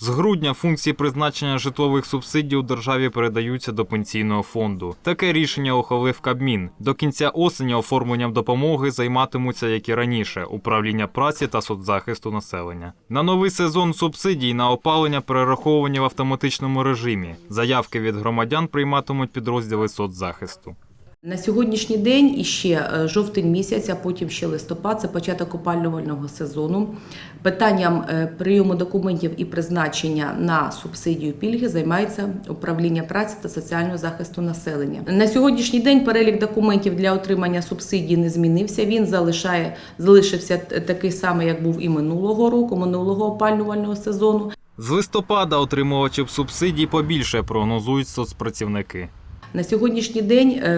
З грудня функції призначення житлових субсидій у державі передаються до пенсійного фонду. Таке рішення ухвалив Кабмін. До кінця осені оформленням допомоги займатимуться, як і раніше, управління праці та соцзахисту населення. На новий сезон субсидій на опалення перераховані в автоматичному режимі. Заявки від громадян прийматимуть підрозділи соцзахисту. На сьогоднішній день і ще е, жовтень місяць, а потім ще листопад, це початок опалювального сезону. Питанням е, прийому документів і призначення на субсидію пільги займається управління праці та соціального захисту населення. На сьогоднішній день перелік документів для отримання субсидії не змінився. Він залишає залишився такий самий, як був і минулого року, минулого опалювального сезону. З листопада отримувачів субсидій побільше прогнозують соцпрацівники. На сьогоднішній день е,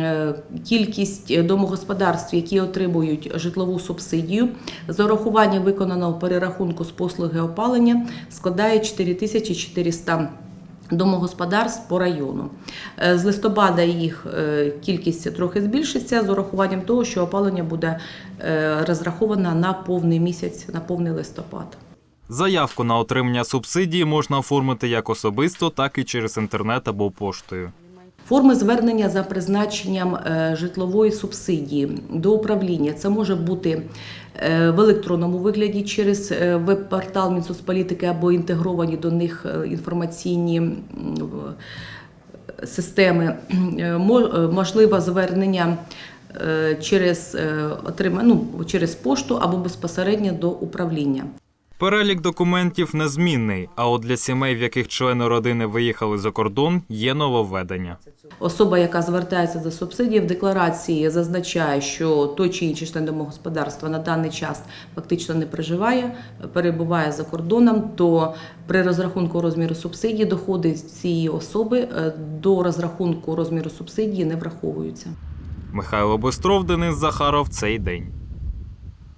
е, кількість домогосподарств, які отримують житлову субсидію, з урахуванням виконаного перерахунку з послуги опалення складає 4400 домогосподарств по району. Е, З листопада їх е, кількість трохи збільшиться з урахуванням того, що опалення буде е, розраховано на повний місяць, на повний листопад. Заявку на отримання субсидії можна оформити як особисто, так і через інтернет або поштою. Форми звернення за призначенням е, житлової субсидії до управління це може бути е, в електронному вигляді через е, веб-портал Мінсоцполітики або інтегровані до них інформаційні системи. Можливо звернення через ну, через пошту або безпосередньо до управління. Перелік документів незмінний, а от для сімей, в яких члени родини виїхали за кордон, є нововведення. Особа, яка звертається за субсидії, в декларації зазначає, що той чи інший член домогосподарства на даний час фактично не проживає, перебуває за кордоном, то при розрахунку розміру субсидії доходи цієї особи е, до розрахунку розміру субсидії не враховуються. Михайло Бистров, Денис Захаров. Цей день.